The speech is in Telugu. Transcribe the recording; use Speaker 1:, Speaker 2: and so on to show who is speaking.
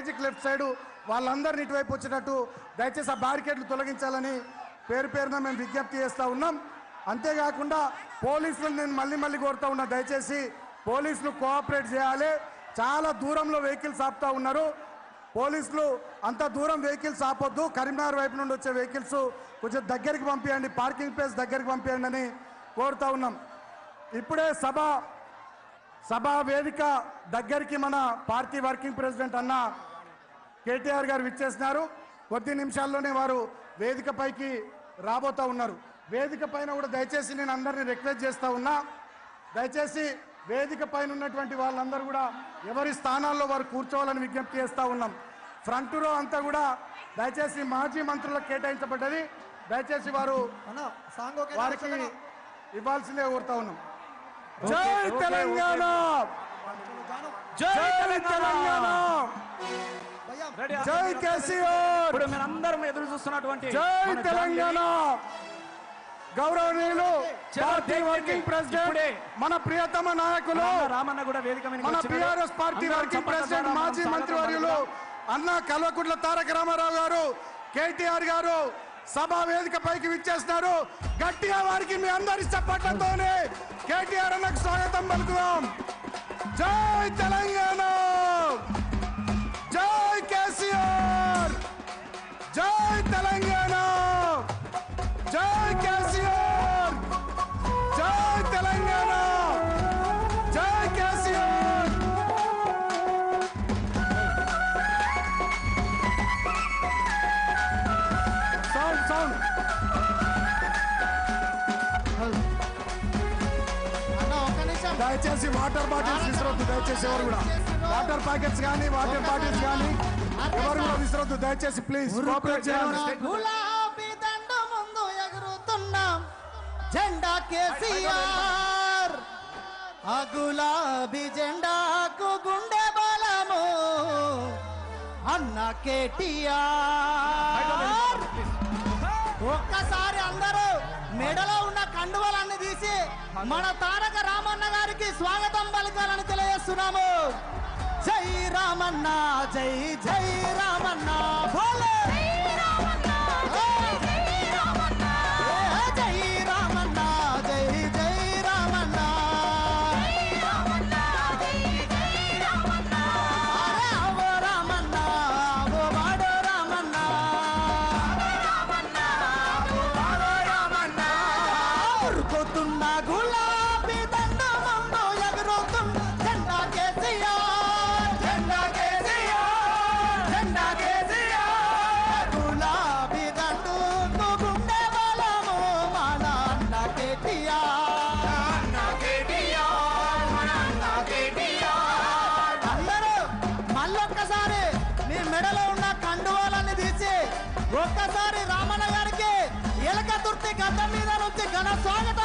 Speaker 1: స్టేజ్కి లెఫ్ట్ సైడ్ వాళ్ళందరిని ఇటువైపు వచ్చేటట్టు దయచేసి ఆ బ్యారికేడ్లు తొలగించాలని పేరు పేరున మేము విజ్ఞప్తి చేస్తూ ఉన్నాం. అంతేకాకుండా పోలీసులను నేను మళ్ళీ మళ్ళీ కోరుతా ఉన్నా దయచేసి పోలీసులు కోఆపరేట్ చేయాలి. చాలా దూరంలో వెహికల్స్ ఆపుతా ఉన్నారు. పోలీసులు అంత దూరం వెహికల్స్ ఆపొద్దు కరీంనగర్ వైపు నుండి వచ్చే వెహికల్స్ కొంచెం దగ్గరికి పంపించండి పార్కింగ్ ప్లేస్ దగ్గరికి పంపించండి అని కోరుతా ఉన్నాం. ఇప్పుడే సభ సభా వేదిక దగ్గరికి మన పార్టీ వర్కింగ్ ప్రెసిడెంట్ అన్న కేటీఆర్ గారు విచ్చేసినారు. కొద్ది నిమిషాల్లోనే వారు వేదిక పైకి రాబోతా ఉన్నారు. వేదిక పైన కూడా దయచేసి నేను అందరిని రిక్వెస్ట్ చేస్తా ఉన్నా. దయచేసి వేదిక పైన ఉన్నటువంటి వాళ్ళందరూ కూడా ఎవరి స్థానాల్లో వారు కూర్చోవాలని విజ్ఞప్తి చేస్తా ఉన్నాం. ఫ్రంట్ రో అంతా కూడా దయచేసి మాజీ మంత్రులకు కేటాయించబడ్డది. దయచేసి వారు వారికి ఇవ్వాల్సిందే కోరుతా ఉన్నాం. జై తెలంగాణ!
Speaker 2: జై
Speaker 1: తెలంగాణ! జై కేసీఆర్!
Speaker 2: ఇప్పుడు మీరు అందరం ఎదురు చూస్తున్నటువంటి
Speaker 1: జై తెలంగాణ! గౌరవనీయులు పార్టీ వర్కింగ్ ప్రెసిడెంట్ మన ప్రియతమ నాయకులు
Speaker 2: రామన్న కూడా వేదిక
Speaker 1: మన. బీఆర్ఎస్ పార్టీ వర్కింగ్ ప్రెసిడెంట్ మాజీ
Speaker 2: మనం
Speaker 1: మంత్రి
Speaker 2: స్వాగతం
Speaker 1: వర్యులు
Speaker 2: పలుకుదాం.
Speaker 1: అన్న కల్వకుంట్ల తారక రామారావు గారు కేటీఆర్ గారు సభా వేదిక పైకి విచ్చేస్తున్నారు. గట్టిగా వారికి మీ అందరి చప్పట్లతోనే కేటీఆర్ అన్నకు స్వాగతం పలుకుదాం. జై తెలంగాణ! దయచేసి వాటర్ బాటిల్స్ విసరొద్దు దయచేసి ఎవరు కూడా. వాటర్ ప్యాకెట్స్ కానీ వాటర్ బాటిల్స్ కానీ ఎవరు కూడా విసరొద్దు దయచేసి ప్లీజ్. కోఆపరేట్ చేయాలి
Speaker 3: గులాబీ దండ ముందు ఎగురుతున్నాం. జెండా కేసీఆర్. ఆ గులాబీ జెండాకు గుండె బలము. అన్న కేటీఆర్. ఒక్కసారి అందరూ మెడలో ఉన్న కండువలన్నీ తీసి మన తారక రామన్న గారికి స్వాగతం పలకాలని తెలియజేస్తున్నాము. జై రామన్న జై జై రామన్న. భోలే ఒక్కసారి రామన్న గారికి ఎలక తుర్తి గద్దం మీద నుంచి ఘన స్వాగతం.